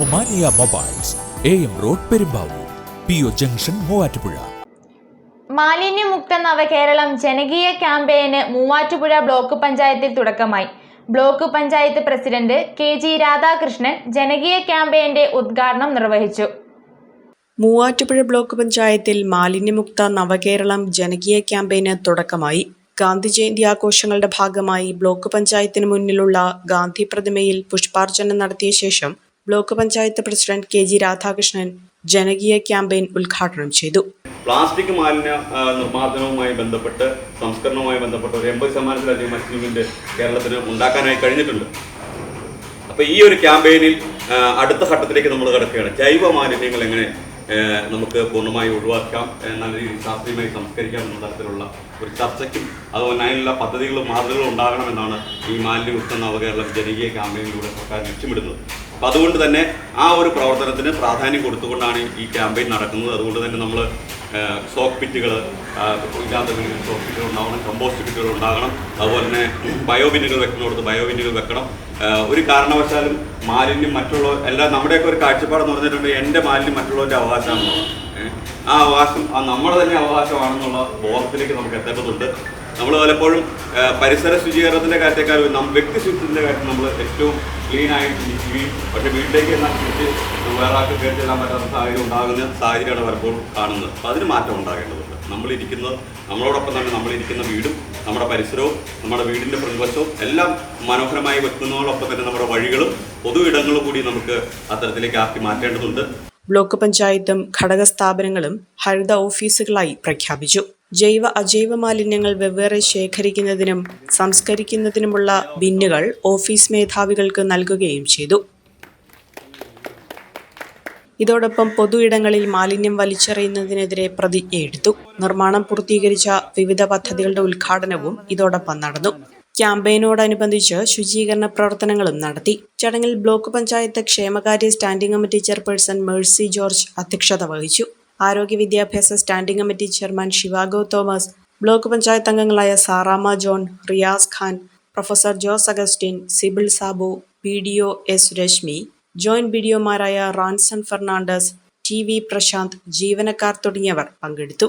Omania mobiles A M road Perumbavoor P O junction Muvattupuzha. മാലിന്യമുക്ത നവകേരളം ജനകീയ ക്യാമ്പയിന് മൂവാറ്റുപുഴ ബ്ലോക്ക് പഞ്ചായത്തിൽ തുടക്കമായി. Block panchayat president K G Radhakrishnan ജനകീയ ക്യാമ്പയിന്റെ ഉദ്ഘാടനം നിർവഹിച്ചു. മൂവാറ്റുപുഴ ബ്ലോക്ക് പഞ്ചായത്തിൽ മാലിന്യമുക്ത നവകേരളം ജനകീയ ക്യാമ്പയിന് തുടക്കമായി. ഗാന്ധി ജയന്തി ആഘോഷങ്ങളുടെ ഭാഗമായി ബ്ലോക്ക് പഞ്ചായത്തിന് മുന്നിലുള്ള ഗാന്ധി പ്രതിമയിൽ പുഷ്പാർച്ചന നടത്തിയ ശേഷം block panchayat president K G Radhakrishnan ജനകീയ ക്യാമ്പയിൻ ഉദ്ഘാടനം ചെയ്തു. പ്ലാസ്റ്റിക് മാലിന്യ നിർമ്മാർജനവുമായി ബന്ധപ്പെട്ട് സംസ്കരണവുമായി ബന്ധപ്പെട്ട് ഒരു എൺപത് ശതമാനത്തിലധികം അച്ചീവ്മെന്റ് കേരളത്തിന് ഉണ്ടാക്കാനായി കഴിഞ്ഞിട്ടുണ്ട്. അപ്പോൾ ഈ ഒരു ക്യാമ്പയിനിൽ അടുത്ത ഘട്ടത്തിലേക്ക് നമ്മൾ കിടക്കുകയാണ്. ജൈവ മാലിന്യങ്ങൾ എങ്ങനെ നമുക്ക് പൂർണമായി ഒഴിവാക്കാം നല്ല രീതിയിൽ ശാസ്ത്രീയമായി സംസ്കരിക്കാം എന്ന തരത്തിലുള്ള ഒരു ചർച്ചയ്ക്കും അതുപോലെ അതിനുള്ള പദ്ധതികളും മാതൃകകളും ഉണ്ടാകണമെന്നാണ് ഈ മാലിന്യ മാലിന്യമുക്ത നവകേരളം ജനകീയ ക്യാമ്പയിനിലൂടെ സർക്കാർ ലക്ഷ്യമിടുന്നത്. അപ്പം അതുകൊണ്ട് തന്നെ ആ ഒരു പ്രവർത്തനത്തിന് പ്രാധാന്യം കൊടുത്തുകൊണ്ടാണ് ഈ ക്യാമ്പയിൻ നടക്കുന്നത്. അതുകൊണ്ട് തന്നെ നമ്മൾ സോക്ക് പിറ്റുകൾ ഇല്ലാത്ത വീടുകളിൽ സോക്ക് പിറ്റുകൾ ഉണ്ടാവണം കമ്പോസ്റ്റ് പിറ്റുകൾ ഉണ്ടാകണം. അതുപോലെ തന്നെ ബയോബിന്നുകൾ വെക്കുന്നിടത്ത് ബയോബിന്നുകൾ വെക്കണം. ഒരു കാരണവശാലും മാലിന്യം മറ്റുള്ള എല്ലാ നമ്മുടെയൊക്കെ ഒരു കാഴ്ചപ്പാടെന്ന് പറഞ്ഞിട്ടുണ്ട് എന്റെ മാലിന്യം മറ്റുള്ളവരുടെ അവകാശമാണെന്നുള്ളത് ആ അവകാശം ആ നമ്മുടെ തന്നെ അവകാശമാണെന്നുള്ള ബോധത്തിലേക്ക് നമുക്ക് എത്തേണ്ടതുണ്ട്. നമ്മൾ പലപ്പോഴും പരിസര ശുചീകരണത്തിന്റെ കാര്യത്തെക്കാളും നം- വ്യക്തി ശുചിത്വത്തിന്റെ കാര്യം നമ്മൾ ഏറ്റവും ക്ലീൻ ആയിട്ട് ഇരിക്കുകയും പക്ഷേ വീട്ടിലേക്ക് എന്നാൽ തിരിച്ച് വേറെ ആൾക്ക് കയറി ചെല്ലാൻ പറ്റാത്ത സാഹചര്യം ഉണ്ടാകുന്ന സാഹചര്യമാണ് പലപ്പോഴും കാണുന്നത്. അപ്പോൾ അതിന് മാറ്റം ഉണ്ടാകേണ്ടതുണ്ട്. നമ്മളിരിക്കുന്നത് നമ്മളോടൊപ്പം തന്നെ നമ്മളിരിക്കുന്ന വീടും നമ്മുടെ പരിസരവും നമ്മുടെ വീടിന്റെ പ്രതിവശവും എല്ലാം മനോഹരമായി വെക്കുന്നതോടൊപ്പം തന്നെ നമ്മുടെ വഴികളും പൊതു ഇടങ്ങളും കൂടി നമുക്ക് അത്തരത്തിലേക്ക് ആക്കി മാറ്റേണ്ടതുണ്ട്. ബ്ലോക്ക് പഞ്ചായത്തും ഘടക സ്ഥാപനങ്ങളും ഹരിത ഓഫീസുകളായി പ്രഖ്യാപിച്ചു. ജൈവ അജൈവ മാലിന്യങ്ങൾ വെവ്വേറെ ശേഖരിക്കുന്നതിനും സംസ്കരിക്കുന്നതിനുമുള്ള ബിന്നുകൾ ഓഫീസ് മേധാവികൾക്ക് നൽകുകയും ചെയ്തു. ഇതോടൊപ്പം പൊതു ഇടങ്ങളിൽ മാലിന്യം വലിച്ചെറിയുന്നതിനെതിരെ പ്രതിജ്ഞയെടുത്തു നിർമ്മാണം പൂർത്തീകരിച്ച വിവിധ പദ്ധതികളുടെ ഉദ്ഘാടനവും ഇതോടൊപ്പം നടന്നു. ക്യാമ്പയിനോടനുബന്ധിച്ച് ശുചീകരണ പ്രവർത്തനങ്ങളും നടത്തി. ചടങ്ങിൽ ബ്ലോക്ക് പഞ്ചായത്ത് ക്ഷേമകാര്യ standing committee chairperson Mercy George അധ്യക്ഷത വഹിച്ചു. ആരോഗ്യ വിദ്യാഭ്യാസ standing committee chairman ശിവാഗോ Thomas block panchayat അംഗങ്ങളായ Saramma John Riyaz Khan professor Jose Augustine Sibal Sabu P D O S Rashmi joint B D ഒമാരായ Ranson Fernandez T V Prashant ജീവനക്കാർ തുടങ്ങിയവർ പങ്കെടുത്തു.